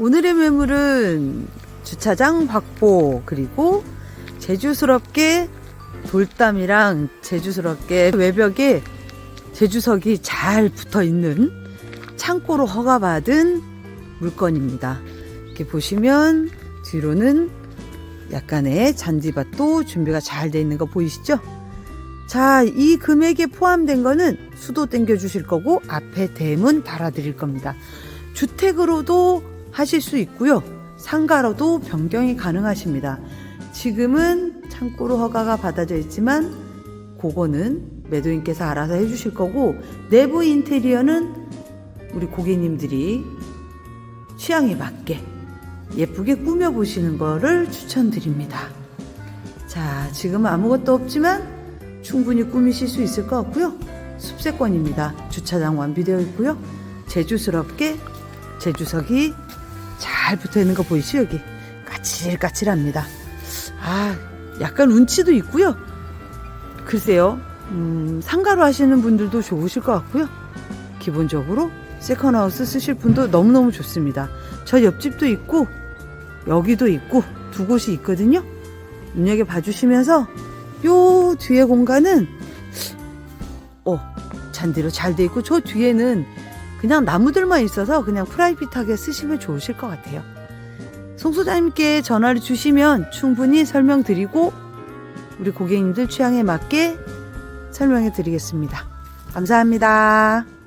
오늘의 매물은 주차장 확보 그리고 제주스럽게 돌담이랑 제주스럽게 외벽에 제주석이 잘 붙어 있는 창고로 허가받은 물건입니다. 이렇게 보시면 뒤로는 약간의 잔디밭도 준비가 잘 돼 있는 거 보이시죠? 자, 이 금액에 포함된 거는 수도 땡겨 주실 거고 앞에 대문 달아 드릴 겁니다. 주택으로도 하실 수 있고요. 상가로도 변경이 가능하십니다. 지금은 창고로 허가가 받아져 있지만 그거는 매도인께서 알아서 해주실 거고 내부 인테리어는 우리 고객님들이 취향에 맞게 예쁘게 꾸며 보시는 거를 추천드립니다. 자, 지금 아무것도 없지만 충분히 꾸미실 수 있을 것 같고요. 숲세권입니다. 주차장 완비되어 있고요. 제주스럽게 제주석이 잘 붙어 있는 거 보이시죠? 여기 까칠까칠합니다. 아, 약간 운치도 있고요. 글쎄요, 음, 상가로 하시는 분들도 좋으실 것 같고요. 기본적으로 세컨하우스 쓰실 분도 너무너무 좋습니다. 저 옆집도 있고 여기도 있고 두 곳이 있거든요. 눈여겨 봐주시면서 요 뒤에 공간은 어 잔디로 잘 돼 있고 저 뒤에는 그냥 나무들만 있어서 그냥 프라이빗하게 쓰시면 좋으실 것 같아요. 송 소장님께 전화를 주시면 충분히 설명드리고 우리 고객님들 취향에 맞게 설명해 드리겠습니다. 감사합니다.